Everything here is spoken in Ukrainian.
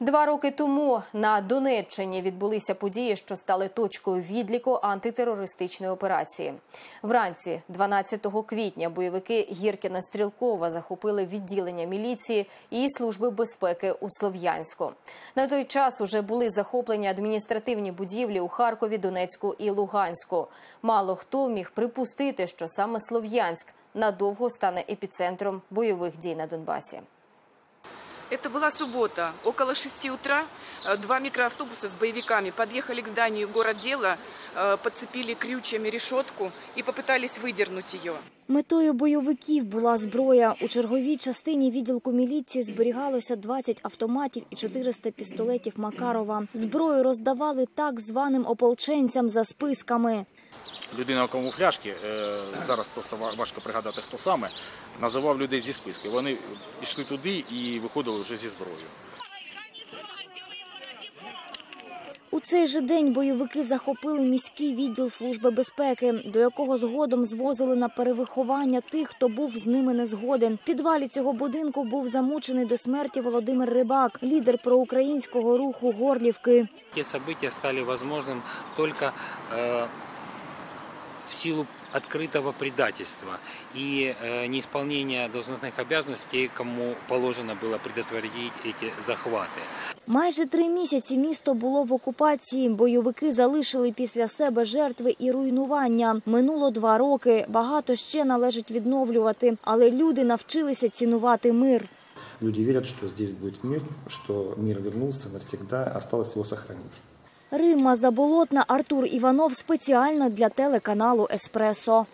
Два роки тому на Донеччині відбулися події, що стали точкою відліку антитерористичної операції. Вранці, 12 квітня, бойовики Гіркіна Стрілкова захопили відділення міліції і служби безпеки у Слов'янську. На той час уже були захоплені адміністративні будівлі у Харкові, Донецьку і Луганську. Мало хто міг припустити, що саме Слов'янськ надовго стане епіцентром бойових дій на Донбасі. Это была суббота. Около 6 утра э, два микроавтобуса с боевиками подъехали к зданию городдела, э, подцепили крючьями решетку и попытались выдернуть ее. Метою бойовиків була зброя. У черговій частині відділку міліції зберігалося 20 автоматів і 400 пістолетів Макарова. Зброю роздавали так званим ополченцям за списками. Людина у камуфляжці, е, зараз просто ва- важко пригадати, хто саме, називав людей зі списки. Вони йшли туди і виходили вже зі зброєю. У цей же день бойовики захопили міський відділ служби безпеки, до якого згодом звозили на перевиховання тих, хто був з ними не згоден. В підвалі цього будинку був замучений до смерті Володимир Рибак, лідер проукраїнського руху Горлівки. Те события стали возможным только э, в силу открытого предательства и э, неисполнения должностных обязанностей, кому положено было предотвратить эти захваты. Майже три місяці місто було в окупації. Бойовики залишили після себе жертви і руйнування. Минуло два роки. Багато ще належить відновлювати, але люди навчилися цінувати мир. Люди верят, что здесь будет мир, что мир вернулся навсегда, осталось его сохранить. Римма Заболотна, Артур Іванов спеціально для телеканалу Еспресо.